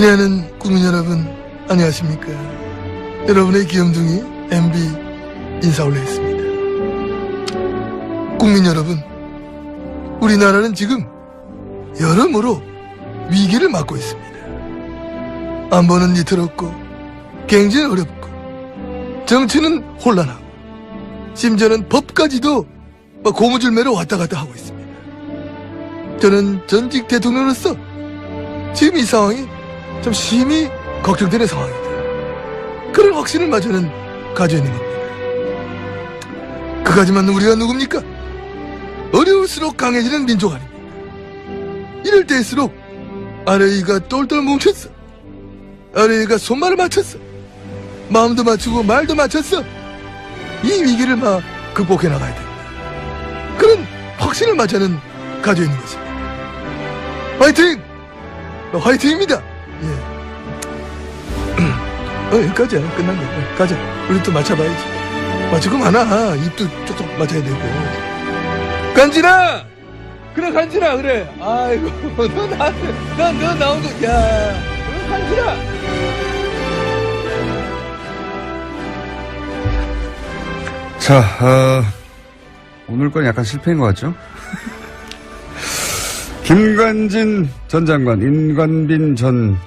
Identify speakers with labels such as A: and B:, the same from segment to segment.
A: 친애하는 국민 여러분, 안녕하십니까. 여러분의 귀염둥이 MB 인사 올리겠습니다. 국민 여러분, 우리나라는 지금 여러모로 위기를 맞고 있습니다. 안보는 위태롭고, 경제는 어렵고, 정치는 혼란하고, 심지어는 법까지도 막 고무줄매로 왔다 갔다 하고 있습니다. 저는 전직 대통령으로서 지금 이 상황이 좀 심히 걱정되는 상황이다. 그런 확신을 마저는 가지고 있는 겁니다. 그까지만 우리가 누굽니까? 어려울수록 강해지는 민족 아닙니까? 이럴 때일수록 아래이가 똘똘 뭉쳤어. 아래이가 손발을 맞췄어. 마음도 맞추고 말도 맞췄어. 이 위기를 막 극복해 나가야 된다. 그런 확신을 마저는 가지고 있는 것입니다. 화이팅! 화이팅입니다! 예. 어, 여기까지야. 끝난 거야. 가자. 우리 또 맞춰봐야지. 맞추고 많아. 입도 쪽쪽 맞아야 되고. 간지나! 그래, 간지나, 그래. 아이고, 너 나한테, 너, 너 나온 거, 야. 그래, 간지나!
B: 자, 어, 오늘 건 약간 실패인 것 같죠? 김관진 전 장관, 임관빈 전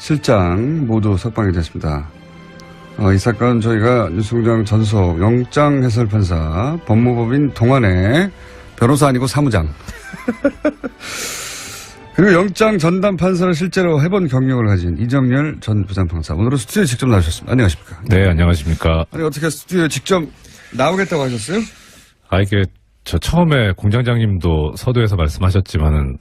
B: 실장 모두 석방이 됐습니다. 어, 이 사건 저희가 뉴스공장 전속 영장 해설 판사 법무법인 동안의 변호사 아니고 사무장 그리고 영장 전담 판사를 실제로 해본 경력을 가진 이정열 전 부장판사 오늘은 스튜디오에 직접 나오셨습니다. 안녕하십니까?
C: 네, 안녕하십니까.
B: 아니 어떻게 스튜디오에 직접 나오겠다고 하셨어요?
C: 아, 이게, 저 처음에 공장장님도 서두에서 말씀하셨지만은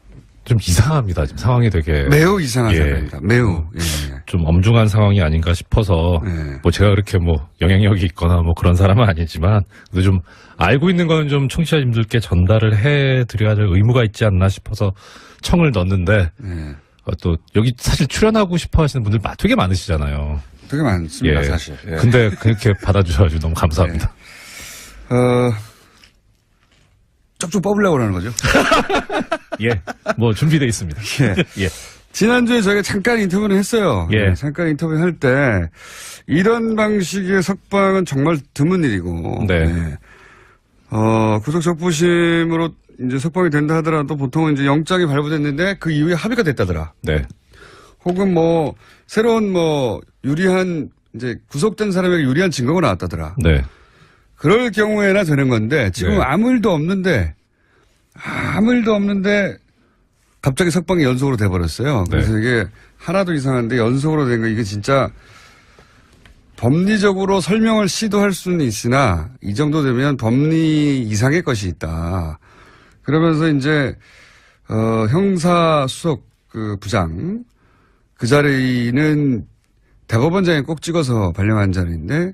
C: 좀 이상합니다. 지금 상황이 되게
B: 매우 이상한
C: 예.
B: 사람입니다. 매우. 예.
C: 좀 엄중한 상황이 아닌가 싶어서
B: 예.
C: 뭐 제가 그렇게 뭐 영향력이 있거나 뭐 그런 사람은 아니지만 그래도 좀 알고 있는 거는 좀 청취자님들께 전달을 해 드려야 될 의무가 있지 않나 싶어서 청을 넣었는데
B: 예.
C: 어, 또 여기 사실 출연하고 싶어 하시는 분들 마- 되게 많으시잖아요.
B: 되게 많습니다, 사실. 예.
C: 근데 그렇게 받아주셔가지고 너무 감사합니다.
B: 어, 쪽쪽 뽑으려고 그러는 거죠.
C: 예. 뭐 준비돼 있습니다.
B: 예.
C: 예.
B: 지난주에 저희가 잠깐 인터뷰를 했어요.
C: 예.
B: 네, 잠깐 인터뷰 할 때, 이런 방식의 석방은 정말 드문 일이고,
C: 네.
B: 어, 구속 적부심으로 이제 석방이 된다 하더라도 보통은 이제 영장이 발부됐는데 그 이후에 합의가 됐다더라.
C: 네.
B: 혹은 뭐, 새로운 뭐, 유리한, 이제 구속된 사람에게 유리한 증거가 나왔다더라.
C: 네.
B: 그럴 경우에나 되는 건데 지금
C: 네.
B: 아무 일도 없는데 아무 일도 없는데 갑자기 석방이 연속으로 돼버렸어요. 그래서
C: 네.
B: 이게 하나도 이상한데 연속으로 된 거 이게 진짜 법리적으로 설명을 시도할 수는 있으나 이 정도 되면 법리 이상의 것이 있다. 그러면서 이제 어, 형사 수석 그 부장 그 자리는 대법원장이 꼭 찍어서 발령한 자리인데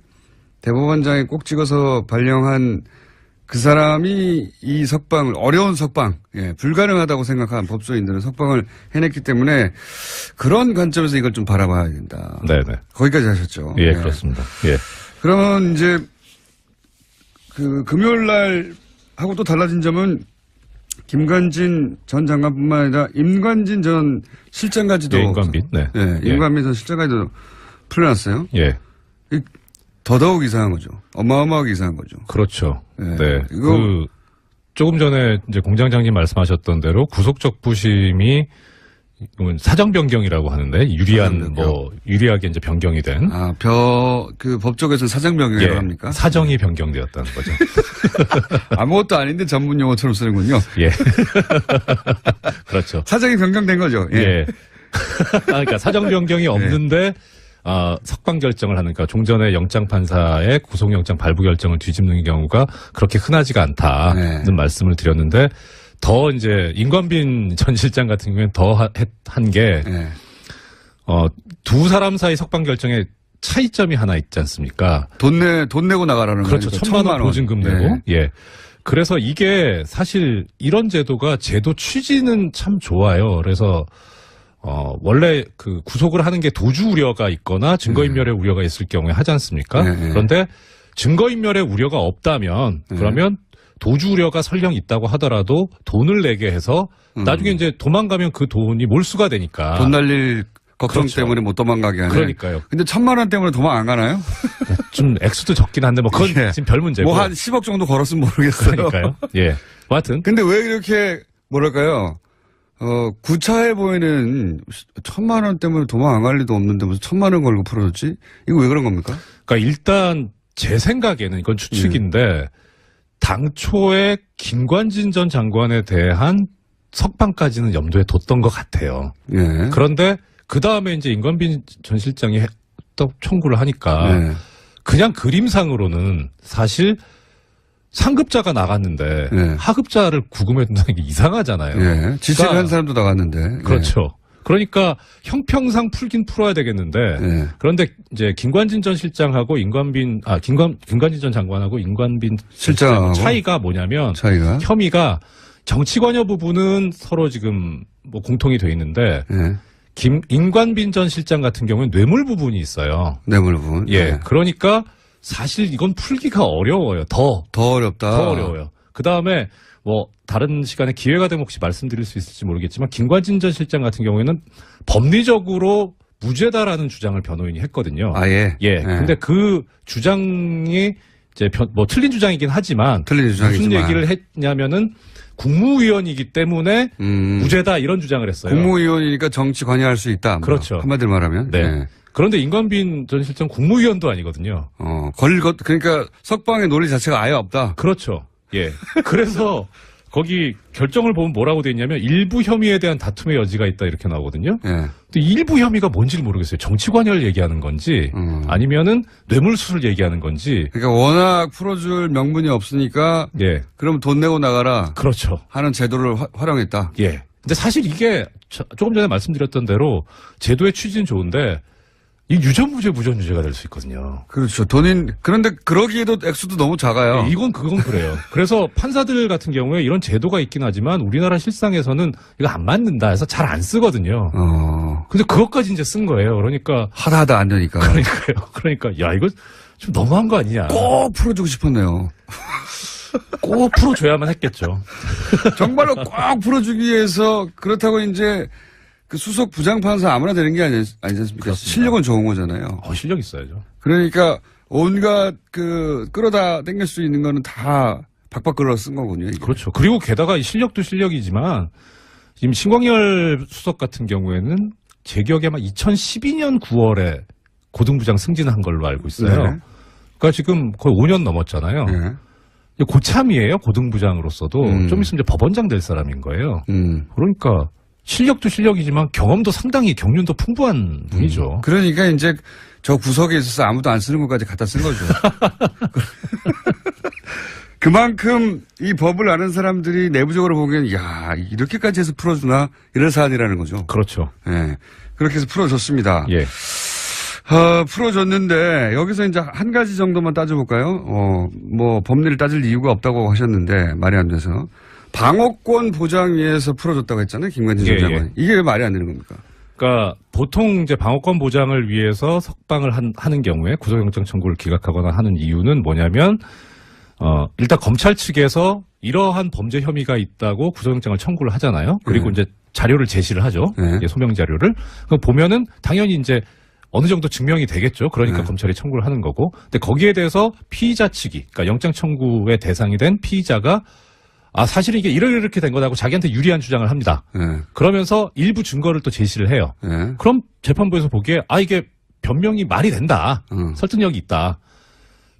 B: 대법원장이 꼭 찍어서 발령한 그 사람이 이 석방을 어려운 석방, 예, 불가능하다고 생각한 법조인들은 석방을 해냈기 때문에 그런 관점에서 이걸 좀 바라봐야 된다.
C: 네네.
B: 거기까지 하셨죠.
C: 예, 그렇습니다. 예.
B: 그러면 이제 그 금요일 날 하고 또 달라진 점은 김관진 전 장관뿐만 아니라 임관진 전 실장까지도
C: 예, 임관빈. 네.
B: 예,
C: 예.
B: 임관빈 전 실장까지도 풀려났어요.
C: 예.
B: 더더욱 이상한 거죠. 어마어마하게 이상한 거죠.
C: 그렇죠.
B: 예.
C: 네.
B: 이거-
C: 그, 조금 전에 이제 공장장님 말씀하셨던 대로 구속적 부심이 사정 변경이라고 하는데 유리한
B: 사정 변경.
C: 뭐 유리하게 이제 변경이 된
B: 아, 벼, 그 법조계에서는 사장병이라고
C: 예,
B: 합니까?
C: 사정이 변경되었다는 거죠.
B: 아무것도 아닌데 전문 용어처럼 쓰는군요.
C: 예. 그렇죠.
B: 사장이 변경된 거죠. 예.
C: 예. 아, 그러니까 사정 변경이 없는데 아, 석방 결정을 하는 그러니까 종전의 영장 판사의 구속영장 발부 결정을 뒤집는 경우가 그렇게 흔하지가 않다는
B: 네.
C: 말씀을 드렸는데 더 이제 임관빈 전 실장 같은 경우에는 더 한게
B: 예.
C: 어, 두 사람 사이 석방 결정에 차이점이 하나 있지 않습니까?
B: 돈 내, 돈 내고 나가라는
C: 그렇죠.
B: 거니까
C: 천만 원 보증금 내고.
B: 예.
C: 예. 그래서 이게 사실 이런 제도가 제도 취지는 참 좋아요. 그래서 어 원래 그 구속을 하는 게 도주 우려가 있거나 증거인멸의 우려가 있을 경우에 하지 않습니까?
B: 네, 네.
C: 그런데 증거인멸의 우려가 없다면
B: 네.
C: 그러면 도주 우려가 설령 있다고 하더라도 돈을 내게 해서
B: 음.
C: 나중에 이제 도망가면 그 돈이 몰수가 되니까
B: 돈 날릴 걱정
C: 그렇죠.
B: 때문에 못 도망가게 하는.
C: 그러니까요.
B: 근데 천만 원 때문에 도망 안 가나요?
C: 좀 액수도 적긴 한데 뭐 그건
B: 예.
C: 지금 별 문제고.
B: 뭐 한 10억 정도 걸었으면 모르겠어요.
C: 그러니까요. 예. 뭐 하여튼
B: 근데 왜 이렇게 뭐랄까요? 어, 구차해 보이는 천만 원 때문에 도망 안 갈 리도 없는데 무슨 천만 원 걸고 풀어줬지? 이거 왜 그런 겁니까?
C: 그러니까 일단 제 생각에는 이건 추측인데 당초에 김관진 전 장관에 대한 석방까지는 염두에 뒀던 것 같아요.
B: 예.
C: 그런데 그 다음에 이제 임관빈 전 실장이 해- 또 청구를 하니까
B: 네.
C: 그냥 그림상으로는 사실 상급자가 나갔는데
B: 네.
C: 하급자를 구금해 둔다는 게 이상하잖아요.
B: 예. 지체를
C: 그러니까-
B: 한 사람도 나갔는데.
C: 그렇죠. 그러니까 형평상 풀긴 풀어야 되겠는데
B: 예.
C: 그런데 이제 김관진 전 실장하고 임관빈 아 김관 김관진 전 장관하고
B: 실장하고?
C: 실장 차이가 뭐냐면
B: 차이가.
C: 혐의가 정치 관여 부분은 서로 지금 뭐 공통이 돼 있는데
B: 예.
C: 김 임관빈 전 실장 같은 경우는 뇌물 부분이 있어요.
B: 뇌물 부분.
C: 예.
B: 예.
C: 그러니까 사실 이건 풀기가 어려워요. 더
B: 더 어렵다.
C: 더 어려워요. 그 다음에 뭐 다른 시간에 기회가 되면 혹시 말씀드릴 수 있을지 모르겠지만 김관진 전 실장 같은 경우에는 법리적으로 무죄다라는 주장을 변호인이 했거든요.
B: 아 예.
C: 예. 근데 그 주장이 이제 변- 뭐 틀린 주장이긴 하지만
B: 틀린 주장이지만.
C: 무슨 얘기를 했냐면은 국무위원이기 때문에
B: 음.
C: 무죄다 이런 주장을 했어요.
B: 국무위원이니까 정치 관여할 수 있다. 뭐
C: 그렇죠.
B: 한마디로 말하면.
C: 네.
B: 예.
C: 그런데 임관빈 전 실장 국무위원도 아니거든요.
B: 어, 걸, 것, 그러니까 석방의 논리 자체가 아예 없다.
C: 그렇죠. 예. 그래서 거기 결정을 보면 뭐라고 돼 있냐면 일부 혐의에 대한 다툼의 여지가 있다 이렇게 나오거든요.
B: 예.
C: 근데 일부 혐의가 뭔지를 모르겠어요. 정치 관여를 얘기하는 건지
B: 음.
C: 아니면은 뇌물수수를 얘기하는 건지.
B: 그러니까 워낙 풀어줄 명분이 없으니까
C: 예.
B: 그럼 돈 내고 나가라
C: 그렇죠.
B: 하는 제도를 화- 활용했다.
C: 예. 근데 사실 이게 저- 조금 전에 말씀드렸던 대로 제도의 취지는 좋은데 이 유전무죄 무전유죄가 될 수 있거든요.
B: 그렇죠. 돈인 그런데 그러기에도 액수도 너무 작아요.
C: 예, 이건 그건 그래요. 그래서 판사들 같은 경우에 이런 제도가 있긴 하지만 우리나라 실상에서는 이거 안 맞는다 해서 잘 안 쓰거든요.
B: 어,
C: 근데 그것까지 이제 쓴 거예요. 그러니까
B: 하다 하다 안 되니까
C: 그러니까요. 그러니까 야 이거 좀 너무한 거 아니냐.
B: 꼭 풀어주고 싶었네요.
C: 꼭 풀어줘야만 했겠죠.
B: 정말로 꼭 풀어주기 위해서 그렇다고 이제 그 수석 부장판사 아무나 되는 게 아니, 아니지 않습니까?
C: 그렇습니다.
B: 실력은 좋은 거잖아요.
C: 어, 실력 있어야죠.
B: 그러니까 온갖 그 끌어다 땡길 수 있는 거는 다 박박 끌어 쓴 거군요. 이게.
C: 그렇죠. 그리고 게다가 이 실력도 실력이지만 지금 신광열 수석 같은 경우에는 제 기억에 아마 2012년 9월에 고등부장 승진한 걸로 알고 있어요.
B: 네.
C: 그러니까 지금 거의 5년 넘었잖아요.
B: 예.
C: 고참이에요. 고등부장으로서도
B: 음.
C: 좀 있으면 이제 법원장 될 사람인 거예요.
B: 음.
C: 그러니까 실력도 실력이지만 경험도 상당히 경륜도 풍부한 분이죠.
B: 그러니까 이제 저 구석에 있어서 아무도 안 쓰는 것까지 갖다 쓴 거죠. 그만큼 이 법을 아는 사람들이 내부적으로 보기엔 야 이렇게까지 해서 풀어주나 이런 사안이라는 거죠.
C: 그렇죠.
B: 예. 그렇게 해서 풀어줬습니다.
C: 예.
B: 어, 풀어줬는데 여기서 이제 한 가지 정도만 따져볼까요? 어, 뭐 법리를 따질 이유가 없다고 하셨는데 말이 안 돼서 방어권 보장 위해서 풀어줬다고 했잖아요, 김관진
C: 예,
B: 전 장관. 이 이게 왜 말이 안 되는 겁니까?
C: 그러니까 보통 이제 방어권 보장을 위해서 석방을 한- 하는 경우에 구속영장 청구를 기각하거나 하는 이유는 뭐냐면 어 일단 검찰 측에서 이러한 범죄 혐의가 있다고 구속영장을 청구를 하잖아요. 그리고
B: 네.
C: 이제 자료를 제시를 하죠.
B: 네.
C: 예, 소명 자료를. 그 보면은 당연히 이제 어느 정도 증명이 되겠죠. 그러니까
B: 네.
C: 검찰이 청구를 하는 거고. 근데 거기에 대해서 피의자 측이, 그러니까 영장 청구의 대상이 된 피의자가 아 사실은 이게 이렇게 된 거다고 자기한테 유리한 주장을 합니다.
B: 예.
C: 그러면서 일부 증거를 또 제시를 해요.
B: 예.
C: 그럼 재판부에서 보기에 아 이게 변명이 말이 된다.
B: 어.
C: 설득력이 있다.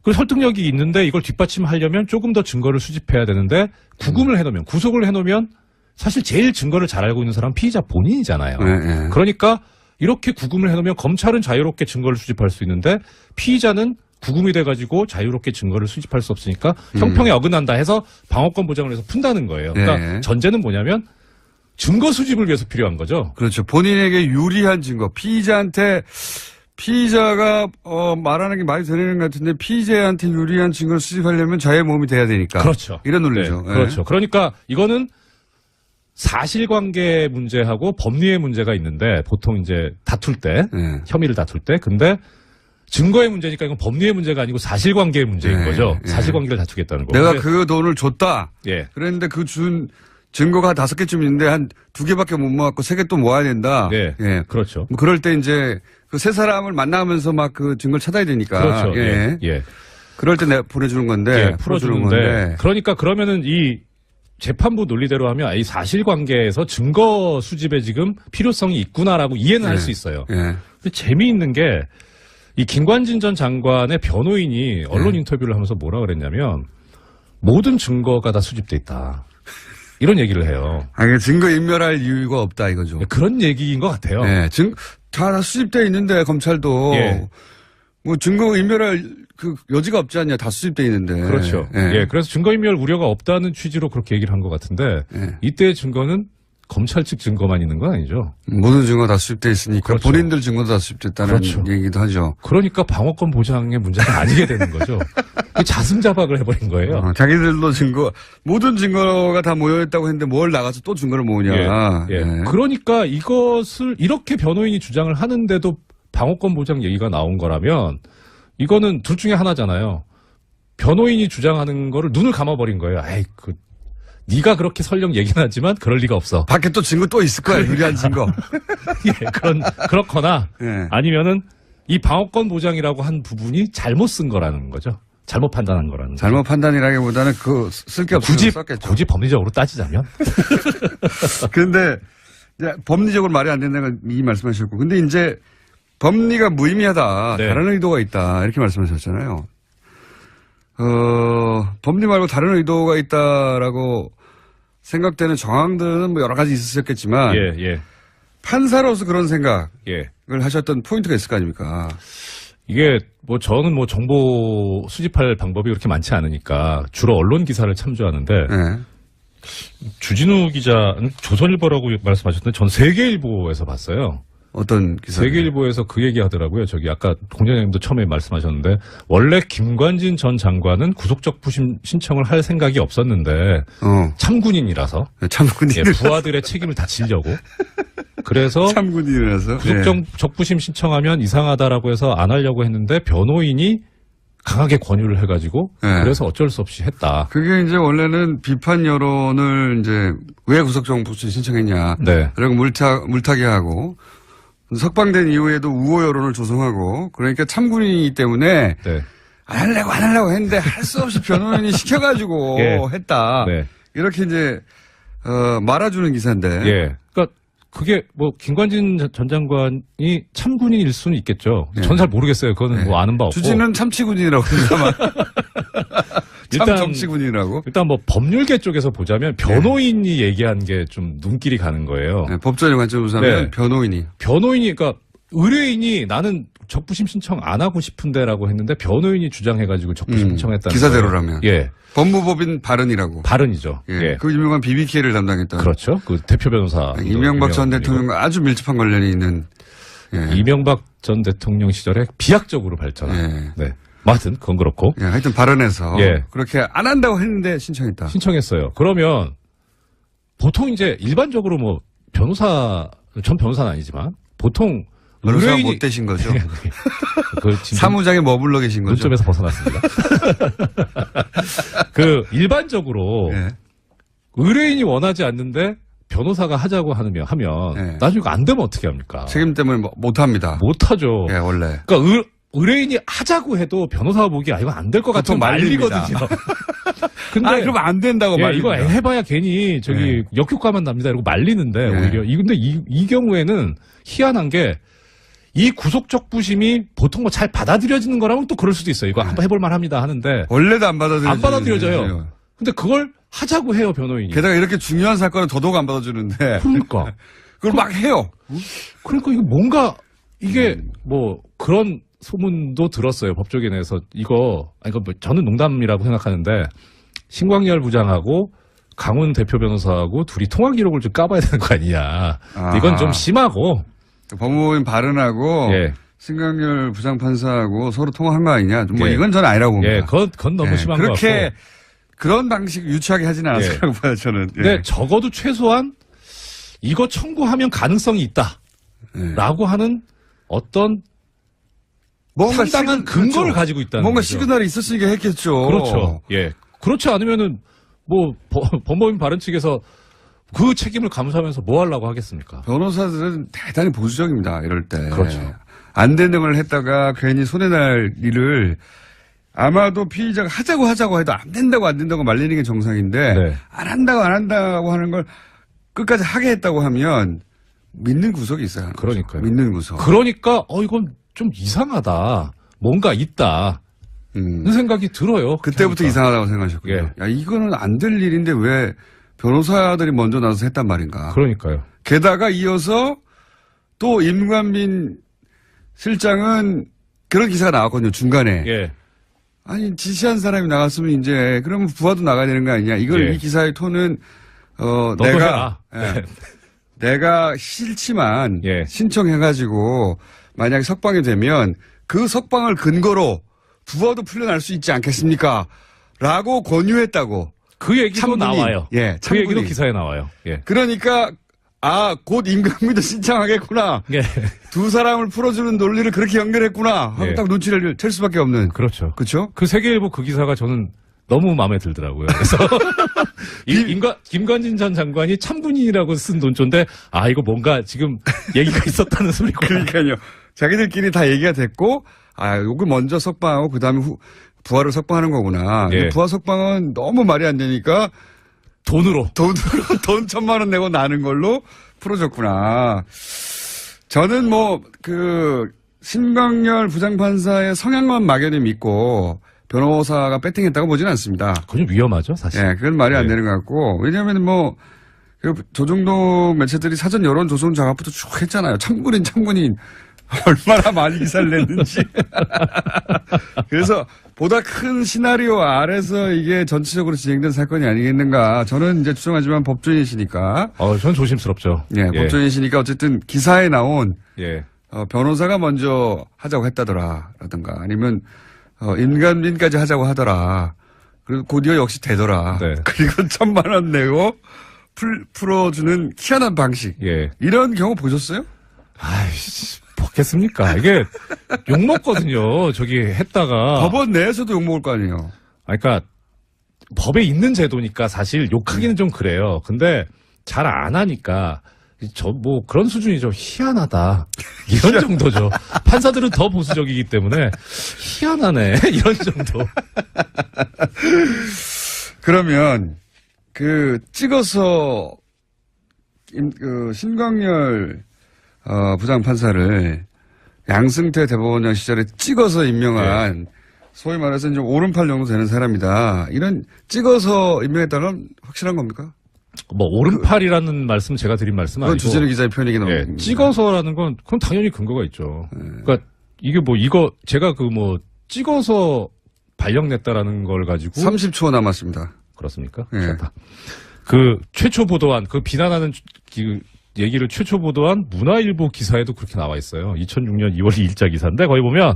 C: 그 설득력이 있는데 이걸 뒷받침하려면 조금 더 증거를 수집해야 되는데 구금을 해놓으면 구속을 해놓으면 사실 제일 증거를 잘 알고 있는 사람 은 피의자 본인이잖아요.
B: 예, 예.
C: 그러니까 이렇게 구금을 해놓으면 검찰은 자유롭게 증거를 수집할 수 있는데 피의자는 구금이 돼가지고 자유롭게 증거를 수집할 수 없으니까 형평에 어긋난다 해서 방어권 보장을 해서 푼다는 거예요. 그러니까
B: 네.
C: 전제는 뭐냐면 증거 수집을 위해서 필요한 거죠.
B: 그렇죠. 본인에게 유리한 증거. 피의자한테 피의자가 어, 말하는 게 말이 되는 것 같은데 피의자한테 유리한 증거를 수집하려면 자의 몸이 돼야 되니까.
C: 그렇죠.
B: 이런 논리죠.
C: 네,
B: 예.
C: 그렇죠. 그러니까 이거는 사실관계 문제하고 법리의 문제가 있는데 보통 이제 다툴 때
B: 예.
C: 혐의를 다툴 때 근데 증거의 문제니까 이건 법리의 문제가 아니고 사실관계의 문제인
B: 예,
C: 거죠.
B: 예.
C: 사실관계를 다투겠다는 거.
B: 내가
C: 근데-
B: 그 돈을 줬다.
C: 예
B: 그랬는데 그 준 증거가 다섯 개쯤 있는데 한 두 개밖에 못 모았고 세 개 또 모아야 된다.
C: 네.
B: 예.
C: 그렇죠.
B: 뭐 그럴 때 이제 그 세 사람을 만나면서 막 그 증거를 찾아야 되니까.
C: 그렇죠.
B: 예.
C: 예. 예.
B: 그럴 때 내가 보내주는 건데.
C: 예, 풀어주는데 그러니까 그러면은 이 재판부 논리대로 하면 이 사실관계에서 증거 수집에 지금 필요성이 있구나라고 이해는 할
B: 예.
C: 수 있어요.
B: 예.
C: 근데 재미있는 게 이 김관진 전 장관의 변호인이 언론
B: 네.
C: 인터뷰를 하면서 뭐라 그랬냐면 모든 증거가 다 수집돼 있다. 이런 얘기를 해요.
B: 아니, 증거 인멸할 이유가 없다 이거죠.
C: 그런 얘기인 것 같아요.
B: 예. 증, 다, 다 수집돼 있는데 검찰도.
C: 예.
B: 뭐 증거 인멸할 그 여지가 없지 않냐. 다 수집돼 있는데.
C: 그렇죠.
B: 예.
C: 예. 그래서 증거 인멸 우려가 없다는 취지로 그렇게 얘기를 한 것 같은데
B: 예.
C: 이때의 증거는 검찰 측 증거만 있는 건 아니죠.
B: 모든 증거 다 수집돼 있으니까
C: 그렇죠.
B: 본인들 증거도 다 수집됐다는
C: 그렇죠.
B: 얘기도 하죠.
C: 그러니까 방어권 보장의 문제가 아니게 되는 거죠. 그 자승자박을 해버린 거예요.
B: 어, 자기들도 증거 모든 증거가 다 모여있다고 했는데 뭘 나가서 또 증거를 모으냐.
C: 예. 그러니까 이것을 이렇게 변호인이 주장을 하는데도 방어권 보장 얘기가 나온 거라면 이거는 둘 중에 하나잖아요. 변호인이 주장하는 거를 눈을 감아버린 거예요. 아이 그 네가 그렇게 설령 얘기는 하지만 그럴 리가 없어.
B: 밖에 또 증거 또 있을 거야. 유리한 증거.
C: 예, 그런 그렇거나
B: 예.
C: 아니면은 이 방어권 보장이라고 한 부분이 잘못 쓴 거라는 거죠. 잘못 판단한 거라는 거죠.
B: 잘못 판단이라기보다는 그 쓸 게 없으면
C: 굳이
B: 썼겠죠.
C: 굳이 법리적으로 따지자면
B: 이제 법리적으로 말이 안 된다는 이 말씀하셨고, 근데 이제 법리가 무의미하다,
C: 네.
B: 다른 의도가 있다 이렇게 말씀하셨잖아요. 어, 법리 말고 다른 의도가 있다라고 생각되는 정황들은 뭐 여러 가지 있었겠지만
C: 예, 예,
B: 판사로서 그런 생각을
C: 예.
B: 하셨던 포인트가 있을 거 아닙니까?
C: 이게 뭐 저는 뭐 정보 수집할 방법이 그렇게 많지 않으니까 주로 언론 기사를 참조하는데
B: 네.
C: 주진우 기자는 조선일보라고 말씀하셨는데 전 세계일보에서 봤어요.
B: 어떤 기사?
C: 세계일보에서 그 얘기 하더라고요. 저기 아까 공장장님도 처음에 말씀하셨는데 원래 김관진 전 장관은 구속적 부심 신청을 할 생각이 없었는데
B: 어,
C: 참군인이라서
B: 참군이
C: 예, 부하들의 책임을 다 지려고 그래서
B: 참군이라서
C: 구속적 적부심 신청하면 이상하다라고 해서 안 하려고 했는데 변호인이 강하게 권유를 해가지고
B: 네.
C: 그래서 어쩔 수 없이 했다.
B: 그게 이제 원래는 비판 여론을 이제 왜 구속정부심 신청했냐.
C: 네.
B: 그리고 물타, 물타기 하고 석방된 이후에도 우호 여론을 조성하고 그러니까 참군이기 때문에
C: 네.
B: 안 하려고 안 하려고 했는데 할 수 없이 변호인이 시켜가지고
C: 예.
B: 했다.
C: 네.
B: 이렇게 이제 어, 말아주는 기사인데.
C: 예. 그러니까 그게 뭐 김관진 전 장관이 참군인일 수는 있겠죠.
B: 네.
C: 전잘 모르겠어요. 그거는
B: 네.
C: 뭐 아는 바 없고.
B: 주진은 참치군이라고 합니다만.
C: 일단-
B: 참정치군이라고.
C: 일단 뭐 법률계 쪽에서 보자면 변호인이 얘기한 게 좀 눈길이 가는 거예요.
B: 네, 법전의 관점에서 하면
C: 네.
B: 변호인이.
C: 변호인이 그러니까 의뢰인이 나는 적부심 신청 안 하고 싶은데라고 했는데 변호인이 주장해가지고 적부심
B: 음,
C: 신청했다는
B: 기사대로라면.
C: 거예요. 예,
B: 법무법인 발언이라고.
C: 발언이죠.
B: 예.
C: 예,
B: 그 유명한 BBK를 담당했던.
C: 그렇죠. 그 대표 변호사
B: 이명박 전 대통령과 아주 밀접한 관련이 있는. 예.
C: 이명박 전 대통령 시절에 비약적으로 발전한.
B: 예.
C: 네. 뭐 하여튼 그건 그렇고
B: 예, 하여튼 발언해서
C: 예.
B: 그렇게 안 한다고 했는데 신청했다.
C: 신청했어요. 그러면 보통 이제 일반적으로 뭐 변호사 전 변호사는 아니지만 보통
B: 변호사가
C: 의뢰인이
B: 못 되신 거죠.
C: 그 지금
B: 사무장에 머물러 계신 거죠.
C: 논점에서 벗어났습니다. 그 일반적으로
B: 예.
C: 의뢰인이 원하지 않는데 변호사가 하자고 하면 하면
B: 네.
C: 나중에 이거 안 되면 어떻게 합니까?
B: 책임 때문에 뭐- 못 합니다.
C: 못 하죠.
B: 예, 원래.
C: 그러니까 의, 의뢰인이 하자고 해도 변호사가 보기에 아 이거 안 될것
B: 말립니다.
C: 말리거든요. 근데
B: 아, 그럼 안 된다고
C: 예,
B: 말입니다.
C: 이거 해봐야 괜히 저기
B: 네.
C: 역효과만 납니다. 이러고 말리는데
B: 네.
C: 오히려 이 근데 이, 이 경우에는 희한한 게 이 구속적 부심이 보통 뭐 잘 받아들여지는 거라면 또 그럴 수도 있어요. 이거 한번 해볼 만합니다 하는데
B: 원래도 안 받아들여져요.
C: 안 받아들여져요. 근데 그걸 하자고 해요 변호인이.
B: 게다가 이렇게 중요한 사건은 더더욱 안 받아주는데
C: 그러니까
B: 그걸 막 해요.
C: 그러니까 이거 뭔가 이게
B: 음.
C: 뭐 그런 소문도 들었어요 법조계내에서 이거 아니 이거 뭐 저는 농담이라고 생각하는데 신광열 부장하고 강훈 대표 변호사하고 둘이 통화 기록을 좀 까봐야 되는 거 아니냐.
B: 아하.
C: 이건 좀 심하고
B: 법무법인 발언하고
C: 예.
B: 신강렬 부장판사하고 서로 통화한 거 아니냐. 뭐
C: 예.
B: 이건 전 아니라고 봅니다.
C: 예, 그건, 그건 너무
B: 예,
C: 심한 것
B: 그렇게
C: 같고.
B: 그런 방식 유치하게 하지는 않았을
C: 예.
B: 봐요, 저는. 예.
C: 근데 적어도 최소한 이거 청구하면 가능성이 있다.
B: 예.
C: 라고 하는 어떤
B: 뭔가
C: 상당한
B: 시그-
C: 근거를
B: 그렇죠.
C: 가지고 있다는
B: 뭔가
C: 거죠.
B: 시그널이 있었으니까 했겠죠.
C: 그렇죠. 예. 그렇지 않으면은 뭐 법- 법무법인 발언 측에서 그 책임을 감수하면서 뭐 하려고 하겠습니까?
B: 변호사들은 대단히 보수적입니다. 이럴 때.
C: 그렇죠.
B: 안 되는 걸 했다가 괜히 손해날 일을 아마도 피의자가 하자고 하자고 해도 안 된다고 안 된다고 말리는 게 정상인데
C: 네.
B: 안 한다고 안 한다고 하는 걸 끝까지 하게 했다고 하면 믿는 구석이 있어요.
C: 그러니까요.
B: 믿는 구석.
C: 그러니까 어 이건 좀 이상하다. 뭔가 있다.
B: 음.
C: 는 생각이 들어요.
B: 그때부터
C: 그러니까.
B: 이상하다고 생각하셨군요.
C: 예.
B: 야, 이거는 안 될 일인데 왜 변호사들이 먼저 나서서 했단 말인가.
C: 그러니까요.
B: 게다가 이어서 또 임관민 실장은 그런 기사가 나왔거든요, 중간에.
C: 예.
B: 아니, 지시한 사람이 나갔으면 이제, 그러면 부하도 나가야 되는 거 아니냐. 이걸
C: 예.
B: 이 기사의 톤은, 어, 내가. 예. 내가 싫지만,
C: 예.
B: 신청해가지고, 만약에 석방이 되면, 그 석방을 근거로 부하도 풀려날 수 있지 않겠습니까? 라고 권유했다고.
C: 그 얘기도
B: 참군이.
C: 나와요.
B: 예,
C: 그
B: 참군이.
C: 얘기도 기사에 나와요. 예.
B: 그러니까, 아, 곧 임금민도 신청하겠구나.
C: 예.
B: 두 사람을 풀어주는 논리를 그렇게 연결했구나 하고
C: 예.
B: 딱 눈치를 챌 수밖에 없는.
C: 그렇죠.
B: 그렇죠?
C: 그 세계일보 그 기사가 저는 너무 마음에 들더라고요. 그래서 이- 임관, 김관진 전 장관이 참군인이라고 쓴 논조인데 아 이거 뭔가 지금 얘기가 있었다는 소리구나.
B: 그러니까요. 자기들끼리 다 얘기가 됐고, 아, 요걸 먼저 석방하고 그 다음에 후, 부하를 석방하는 거구나. 근데
C: 예.
B: 부하 석방은 너무 말이 안 되니까
C: 돈으로.
B: 돈으로 돈 천만 원 내고 나는 걸로 풀어줬구나. 저는 뭐, 그, 신광열 부장판사의 성향만 막연히 믿고 변호사가 배팅했다고 보지는 않습니다.
C: 그건 좀 위험하죠 사실.
B: 예, 그건 말이 안
C: 예.
B: 되는 것 같고, 왜냐하면 뭐, 그 조정동 매체들이 사전 여론 조성 작업부터 쭉 했잖아요. 참군인, 참군인. 얼마나 많이 기사를 냈는지. 그래서 보다 큰 시나리오 아래서 이게 전체적으로 진행된 사건이 아니겠는가. 저는 이제 추정하지만 법조인이시니까.
C: 어, 전 조심스럽죠.
B: 예, 법조인이시니까 어쨌든 기사에 나온
C: 예.
B: 어, 변호사가 먼저 하자고 했다더라. 라든가 아니면 어, 인간민까지 하자고 하더라. 그리고 곧이어 역시 되더라.
C: 네.
B: 그리고 천만 원 내고 풀, 풀어주는 희한한 방식.
C: 예.
B: 이런 경우 보셨어요?
C: 아이씨, 먹겠습니까? 이게 욕 먹거든요. 저기 했다가.
B: 법원 내에서도 욕먹을 거 아니에요.
C: 아, 그러니까 법에 있는 제도니까 사실 욕하기는 좀 그래요. 근데 잘 안 하니까 저 뭐 그런 수준이죠. 희한하다. 이런 정도죠. 판사들은 더 보수적이기 때문에 희한하네. 이런 정도.
B: 그러면 그 찍어서 임- 그 신광열 어, 부장판사를 양승태 대법원장 시절에 찍어서 임명한 소위 말해서 이제 오른팔 정도 되는 사람이다. 이런 찍어서 임명했다는 건 확실한 겁니까?
C: 뭐 오른팔이라는 말씀 제가 드린
B: 그건
C: 아니고
B: 주진우 기자의 표현이긴
C: 예,
B: 합니다.
C: 찍어서라는 건 그건 당연히 근거가 있죠. 그러니까 이게 뭐 이거 제가 그 뭐 찍어서 발령냈다라는 걸 가지고
B: 30초 남았습니다.
C: 그렇습니까?
B: 예.
C: 좋다. 그 최초 보도한 그 비난하는 그 얘기를 최초 보도한 문화일보 기사에도 그렇게 나와 있어요. 2006년 2월 2일자 기사인데 거기 보면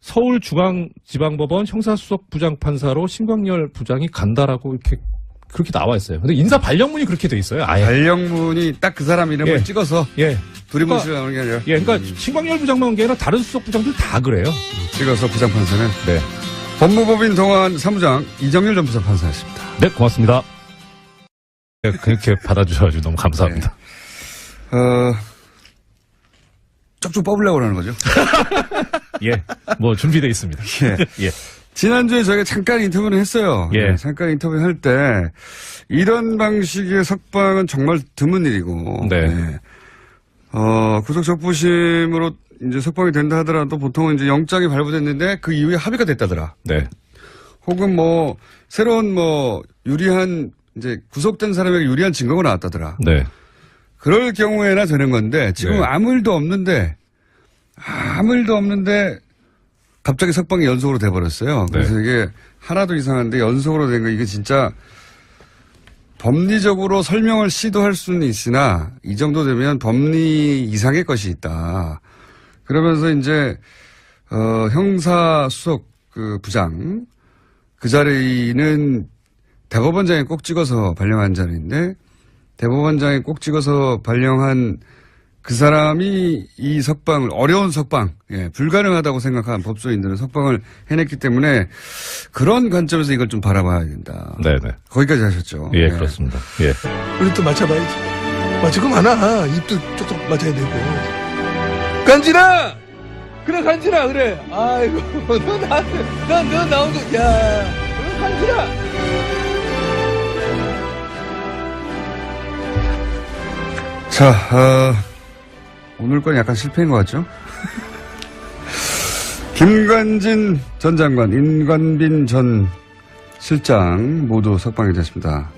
C: 서울중앙지방법원 형사수석 부장판사로 신광열 부장이 간다라고 이렇게 그렇게 나와 있어요. 근데 인사 발령문이 그렇게 돼 있어요. 아예.
B: 발령문이 딱 그 사람 이름을
C: 예.
B: 찍어서
C: 예.
B: 두리뭉실 나오는 게 아니라
C: 예, 그러니까 신광열 부장만 온 게 아니라 다른 수석 부장들 다 그래요.
B: 찍어서 부장판사는
C: 네.
B: 법무법인 동안 사무장 이정열 전 부장판사였습니다.
C: 네, 고맙습니다. 네, 그렇게 받아주셔가지고 너무 감사합니다.
B: 어, 쪽쪽 뽑으려고 그러는 거죠.
C: 예. 뭐 준비돼 있습니다.
B: 예.
C: 예.
B: 지난주에 저희가 잠깐 인터뷰를 했어요.
C: 예.
B: 네, 잠깐 인터뷰 할 때, 이런 방식의 석방은 정말 드문 일이고,
C: 네.
B: 어, 구속 적부심으로 이제 석방이 된다 하더라도 보통은 이제 영장이 발부됐는데 그 이후에 합의가 됐다더라.
C: 네.
B: 혹은 뭐, 새로운 뭐, 유리한, 이제 구속된 사람에게 유리한 증거가 나왔다더라.
C: 네.
B: 그럴 경우에나 되는 건데 지금
C: 네.
B: 아무 일도 없는데 아무 일도 없는데 갑자기 석방이 연속으로 돼버렸어요. 그래서 이게 하나도 이상한데 연속으로 된 거 이게 진짜 법리적으로 설명을 시도할 수는 있으나 이 정도 되면 법리 이상의 것이 있다. 그러면서 이제 어, 형사 수석 그 부장 그 자리는 대법원장이 꼭 찍어서 발령한 자리인데 대법원장이 꼭 찍어서 발령한 그 사람이 이 석방을 어려운 석방, 예, 불가능하다고 생각한 법조인들은 석방을 해냈기 때문에 그런 관점에서 이걸 좀 바라봐야 된다.
C: 네네.
B: 거기까지 하셨죠.
C: 예, 그렇습니다. 예.
A: 우리 또 맞춰봐야지. 맞추고 많아. 입도 쪽쪽 맞아야 되고. 간지나! 그래, 간지나, 그래. 아이고, 너 나한테, 너, 너 나온 거, 야. 그래, 간지나!
B: 자, 어, 오늘 건 약간 실패인 것 같죠? 김관진 전 장관, 임관빈 전 실장 모두 석방이 됐습니다.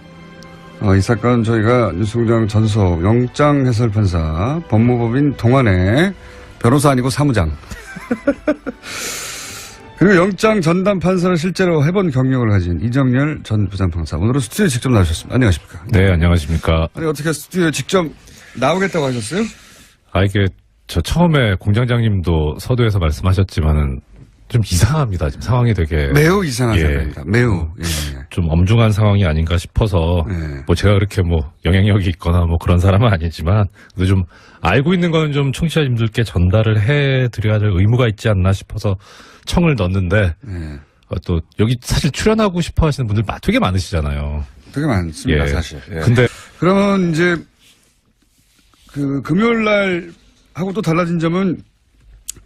B: 어, 이 사건 저희가 뉴스공장 전속 영장 해설 판사 법무법인 동안의 변호사 아니고 사무장 그리고 영장 전담 판사를 실제로 해본 경력을 가진 이정열 전 부장판사 오늘은 스튜디오에 직접 나오셨습니다. 안녕하십니까?
C: 네, 안녕하십니까.
B: 아니 어떻게 스튜디오에 직접 나오겠다고 하셨어요?
C: 아, 이게, 저 처음에 공장장님도 서두에서 말씀하셨지만은 좀 이상합니다. 지금 상황이 되게
B: 매우 이상한
C: 예.
B: 사람입니다. 매우. 예.
C: 좀 엄중한 상황이 아닌가 싶어서
B: 예.
C: 뭐 제가 그렇게 뭐 영향력이 있거나 뭐 그런 사람은 아니지만 그래도 좀 알고 있는 거는 좀 청취자님들께 전달을 해 드려야 될 의무가 있지 않나 싶어서 청을 넣었는데
B: 예.
C: 어, 또 여기 사실 출연하고 싶어 하시는 분들 마- 되게 많으시잖아요.
B: 되게 많습니다,
C: 예.
B: 사실. 예.
C: 근데
B: 그러면 이제 그 금요일 날 하고 또 달라진 점은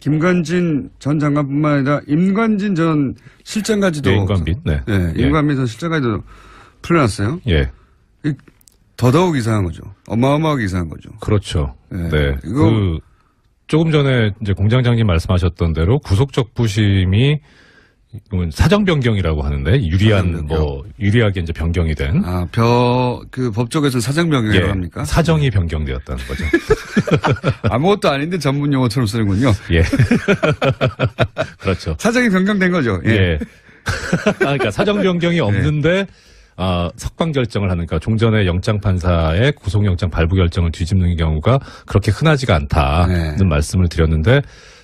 B: 김관진 전 장관뿐만 아니라 임관진 전 실장까지도
C: 예, 임관빈. 네.
B: 예,
C: 예.
B: 임관빈 전 실장까지도 풀려났어요.
C: 예.
B: 더더욱 이상한 거죠. 어마어마하게 이상한 거죠.
C: 그렇죠.
B: 예.
C: 네.
B: 이거-
C: 그 조금 전에 이제 공장장님 말씀하셨던 대로 구속적 부심이 사정 변경이라고 하는데 유리한
B: 사정 변경.
C: 뭐 유리하게 이제 변경이 된
B: 아, 벼, 그 법조계에서 사정 변경이라고
C: 예,
B: 합니까?
C: 사정이 변경되었다는 거죠.
B: 아무것도 아닌데 전문 용어처럼 쓰는군요.
C: 예. 그렇죠.
B: 사정이 변경된 거죠. 예.
C: 예. 아, 그러니까 사정 변경이 없는데 아, 석방 결정을 하는 그러니까 종전의 영장 판사의 구속영장 발부 결정을 뒤집는 경우가 그렇게 흔하지가 않다는
B: 네.
C: 말씀을 드렸는데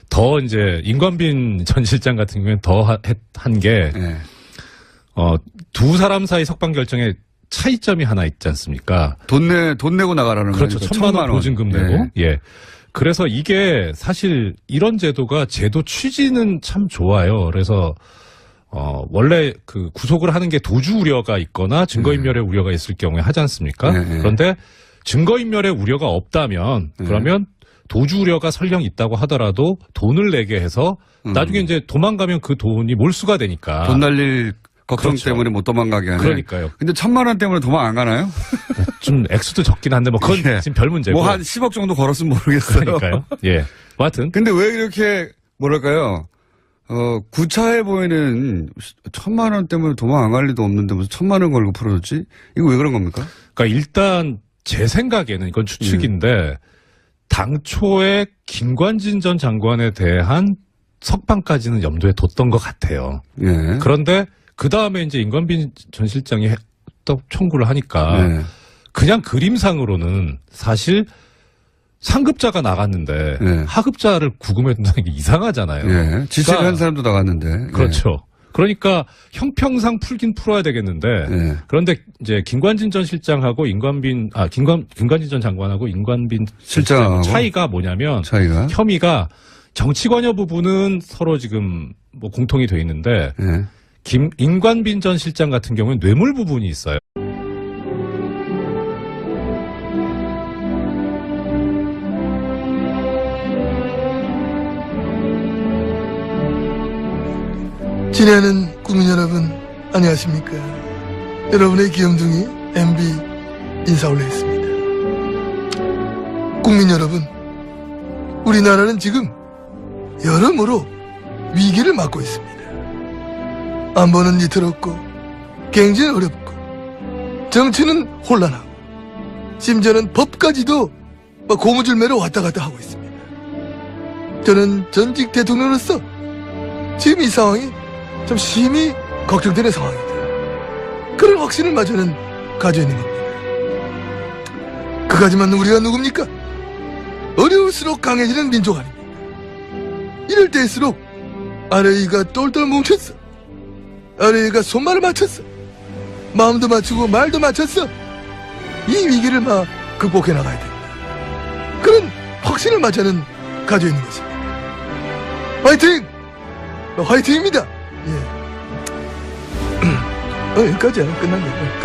C: 더 이제 임관빈 전 실장 같은 경우에는 더 한게
B: 예.
C: 어, 두 사람 사이 석방 결정에 차이점이 하나 있지 않습니까?
B: 돈 내, 돈 내고 나가라는
C: 그렇죠.
B: 거니까
C: 천만 원 보증금
B: 네.
C: 내고. 예. 그래서 이게 사실 이런 제도가 제도 취지는 참 좋아요. 그래서 어 원래 그 구속을 하는 게 도주 우려가 있거나 증거인멸의 우려가 있을 경우에 하지 않습니까?
B: 네, 네.
C: 그런데 증거인멸의 우려가 없다면
B: 네.
C: 그러면 도주 우려가 설령 있다고 하더라도 돈을 내게 해서
B: 음.
C: 나중에 이제 도망가면 그 돈이 몰수가 되니까.
B: 돈 날릴 걱정
C: 그렇죠.
B: 때문에 못 도망가게 하는.
C: 그러니까요.
B: 근데 천만 원 때문에 도망 안 가나요?
C: 좀 액수도 적긴 한데 뭐 그건
B: 예.
C: 지금 별 문제고.
B: 뭐 한 10억 정도 걸었으면 모르겠어요.
C: 그러니까요. 예. 뭐 하여튼
B: 근데 왜 이렇게 뭐랄까요? 어, 구차해 보이는 천만 원 때문에 도망 안 갈 리도 없는데 무슨 천만 원 걸고 풀어줬지? 이거 왜 그런 겁니까?
C: 그러니까 일단 제 생각에는 이건 추측인데 당초에 김관진 전 장관에 대한 석방까지는 염두에 뒀던 것 같아요.
B: 예.
C: 그런데 그 다음에 이제 임관빈 전 실장이 해- 또 청구를 하니까
B: 네.
C: 그냥 그림상으로는 사실 상급자가 나갔는데
B: 네.
C: 하급자를 구금해 둔다는 게 이상하잖아요.
B: 예. 지시를
C: 그러니까-
B: 한 사람도 나갔는데.
C: 그렇죠. 그러니까 형평상 풀긴 풀어야 되겠는데
B: 예.
C: 그런데 이제 김관진 전 실장하고 임관빈 아 김관 김관진 전 장관하고 임관빈
B: 실장하고?
C: 차이가 뭐냐면
B: 차이가.
C: 혐의가 정치 관여 부분은 서로 지금 뭐 공통이 돼 있는데
B: 예.
C: 김 임관빈 전 실장 같은 경우는 뇌물 부분이 있어요.
A: 지내는 국민 여러분, 안녕하십니까. 여러분의 귀염둥이 MB 인사 올리겠습니다. 국민 여러분, 우리나라는 지금 여러모로 위기를 맞고 있습니다. 안보는 위태롭고, 경제는 어렵고, 정치는 혼란하고, 심지어는 법까지도 막 고무줄매로 왔다 갔다 하고 있습니다. 저는 전직 대통령으로서 지금 이 상황이 좀 심히 걱정되는 상황이다. 그런 확신을 마저는 가져 있는 겁니다. 그가지만 우리가 누굽니까? 어려울수록 강해지는 민족 아닙니까? 이럴 때일수록 아래이가 똘똘 뭉쳤어. 아래이가 손발을 맞췄어. 마음도 맞추고 말도 맞췄어. 이 위기를 막 극복해 나가야 됩니다. 그런 확신을 마저는 가져 있는 것입니다. 화이팅! 화이팅입니다. 예. 어, 여기까지야. 끝난 거야.